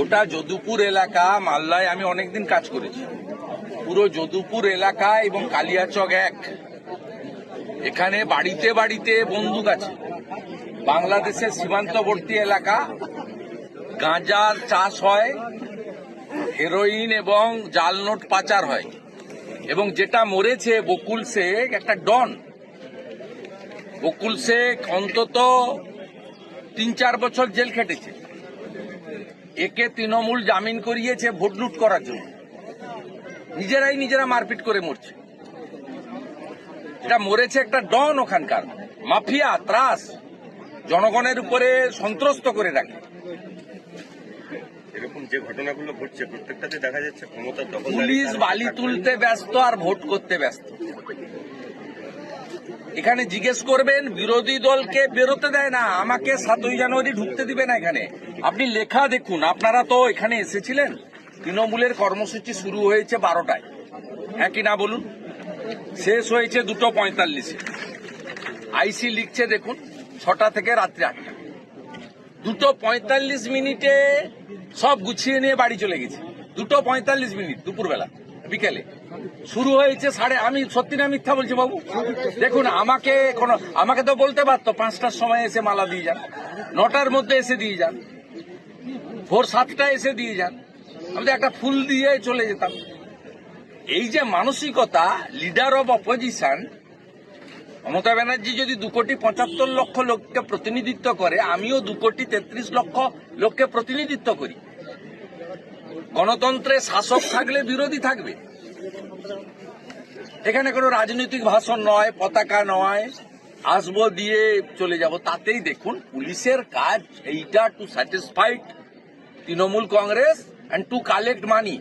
গোটা যদুপুর এলাকা মাল্লায় আমি অনেকদিন কাজ করেছি। পুরো যদুপুর এলাকা এবং কালিয়াচক এক। এখানে বাড়িতে বাড়িতে বন্দুক আছে। বাংলাদেশের সীমান্তবর্তী এলাকা। গাঁজার চাষ হয়, হেরোইন এবং জাল নোট পাচার হয়। এবং যেটা মরেছে বকুল শেখ, একটা ডন। বকুল শেখ অন্তত তিন চার বছর জেল খেটেছে। একে তৃণমূল জামিন করিয়েছে ভোট লুট করার জন্য। নিজেরাই নিজেরা মারপিট করে মরছে। এটা মরেছে একটা ডন ওখানকার। মাফিয়া ত্রাস জনগণের উপরে সন্ত্রস্ত করে রাখে। এরকম যে ঘটনাগুলো ঘটছে প্রত্যেকটাতে দেখা যাচ্ছে ক্ষমতার পুলিশ বালি তুলতে ব্যস্ত আর ভোট করতে ব্যস্ত। এখানে জিজ্ঞেস করবেন, বিরোধী দলকে বেরোতে দেয় না, আমাকে সাতই জানুয়ারি ঢুকতে দিবে না এখানে। আপনি লেখা দেখুন, আপনারা তো এখানে এসেছিলেন? তৃণমূলের কর্মসূচি শুরু হয়েছে বারোটায়। হ্যাঁ কি না বলুন? শেষ হয়েছে দুটো পঁয়তাল্লিশে। আইসি লিখছে দেখুন, ছটা থেকে রাত্রি আটটা। দুটো পঁয়তাল্লিশ মিনিটে সব গুছিয়ে নিয়ে বাড়ি চলে গেছে। দুটো পঁয়তাল্লিশ মিনিট, দুপুরবেলা। বিকেলে। শুরু হয়েছে সাড়ে, আমি সত্যি না মিথ্যা বলছি বাবু? দেখুন, আমাকে কোনো, আমাকে তো বলতে পারতো, পাঁচটার সময় এসে মালা দিয়ে যান, নটার মধ্যে এসে দিয়ে যান, ভোর সাতটায় এসে দিয়ে যান, আমি তো একটা ফুল দিয়ে চলে যেতাম। এই যে মানসিকতা leader of opposition Mamata Banerjee যদি দু কোটি পঁচাত্তর লক্ষ লোককে প্রতিনিধিত্ব করে, আমিও দু কোটি তেত্রিশ লক্ষ লোককে প্রতিনিধিত্ব করি। গণতন্ত্রে শাসক থাকলে বিরোধী থাকবে। এখানে কোনো রাজনৈতিক ভাষণ নয়, পতাকা নয়, আসব দিয়ে চলে যাব। তাতেই দেখুন পুলিশের কাজ এইটা to satisfied Trinamool Congress and to collect money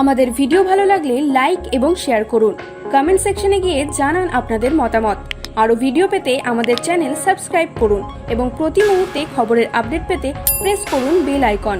আমাদের ভিডিও ভালো লাগলে লাইক এবং শেয়ার করুন। কমেন্ট সেকশনে গিয়ে জানান আপনাদের মতামত। আরও ভিডিও পেতে আমাদের চ্যানেল সাবস্ক্রাইব করুন এবং প্রতি মুহূর্তে খবরের আপডেট পেতে প্রেস করুন বেল আইকন